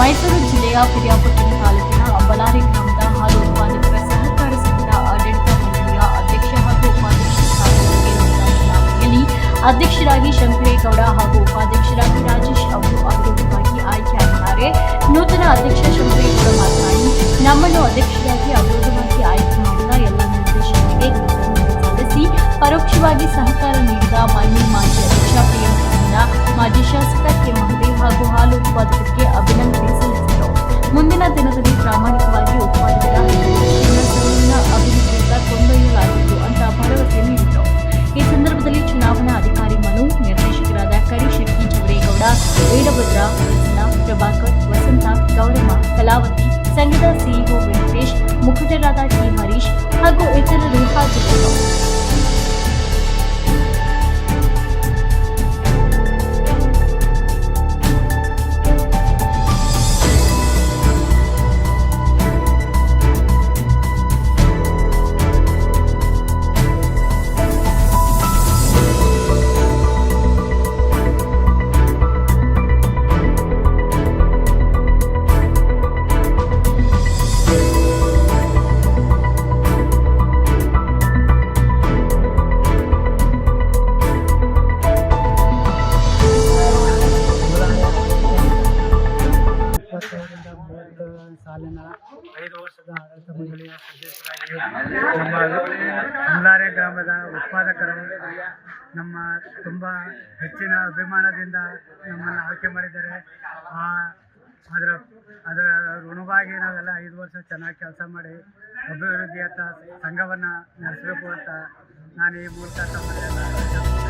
ಮೈಸೂರು ಜಿಲ್ಲೆಯ ಪಿರಿಯಾಪಟ್ಟಣ ತಾಲೂಕಿನ ಬಳ್ಳಾರಿ ಗ್ರಾಮದ ಹಾಲು ಉತ್ಪಾದಕರ ಸಹಕಾರ ಸಂಘದ ಆಡಳಿತ ಮಂಡಳಿಯ ಅಧ್ಯಕ್ಷ ಹಾಗೂ ಉಪಾಧ್ಯಕ್ಷ ಸ್ಥಾನಗಳಿಗೆ ಅಧ್ಯಕ್ಷರಾಗಿ ಶಂಕರೇಗೌಡ ಹಾಗೂ ಉಪಾಧ್ಯಕ್ಷರಾಗಿ ರಾಜೇಶ್ ಅವರು ಅವಿರೋಧವಾಗಿ ಆಯ್ಕೆಯಾಗಿದ್ದಾರೆ ನೂತನ ಅಧ್ಯಕ್ಷ ಶಂಕರೇಗೌಡ ಮಾತನಾಡಿ, ನಮ್ಮನ್ನು ಅಧ್ಯಕ್ಷರಾಗಿ ಅವಿರೋಧವಾಗಿ ಆಯ್ಕೆ ಮಾಡಿದ ಎಲ್ಲ ನಿರ್ದೇಶಕರಿಗೆ ಕೃತಜ್ಞತೆ ಸಲ್ಲಿಸಿ, ಪರೋಕ್ಷವಾಗಿ ಸಹಕಾರ ನೀಡಿದ ಮಾನ್ಯ ಮಾಜಿ ಅಧ್ಯಕ್ಷ ಪ್ರಿಯಾಂಕರನ್ನ ಮಾಜಿ ಶಾಸಕ ಕೆ. ಮಹದೇವ್ ಹಾಗೂ ಪ್ರಭಾಕರ್ ವಸಂತ ಗೌರಮ್ಮ ಕಲಾವತಿ ಸಂಘದ ಸಿಇಒ ವೆಂಕಟೇಶ್ ಮುಖಂಡರಾದ ಟಿ ಹರೀಶ್ ಸಾಲಿನ ಐದು ವರ್ಷದ ಆಡಳಿತ ಮಂಡಳಿಯ ಸದಸ್ಯರಾಗಿ ಅಲ್ಲಾರೆ ಗ್ರಾಮದ ಉತ್ಪಾದಕರು, ನಮ್ಮ ತುಂಬ ಹೆಚ್ಚಿನ ಅಭಿಮಾನದಿಂದ ನಮ್ಮನ್ನು ಆಯ್ಕೆ ಮಾಡಿದ್ದಾರೆ. ಆ, ಅದರ ಅದರ ಋಣವಾಗಿ ನಾವೆಲ್ಲ ಐದು ವರ್ಷ ಚೆನ್ನಾಗಿ ಕೆಲಸ ಮಾಡಿ ಅಭಿವೃದ್ಧಿಯತ್ತ ಸಂಘವನ್ನು ನಡೆಸಬೇಕು ಅಂತ ನಾನು ಈ ಮೂಲಕ ತಮ್ಮನ್ನೆಲ್ಲ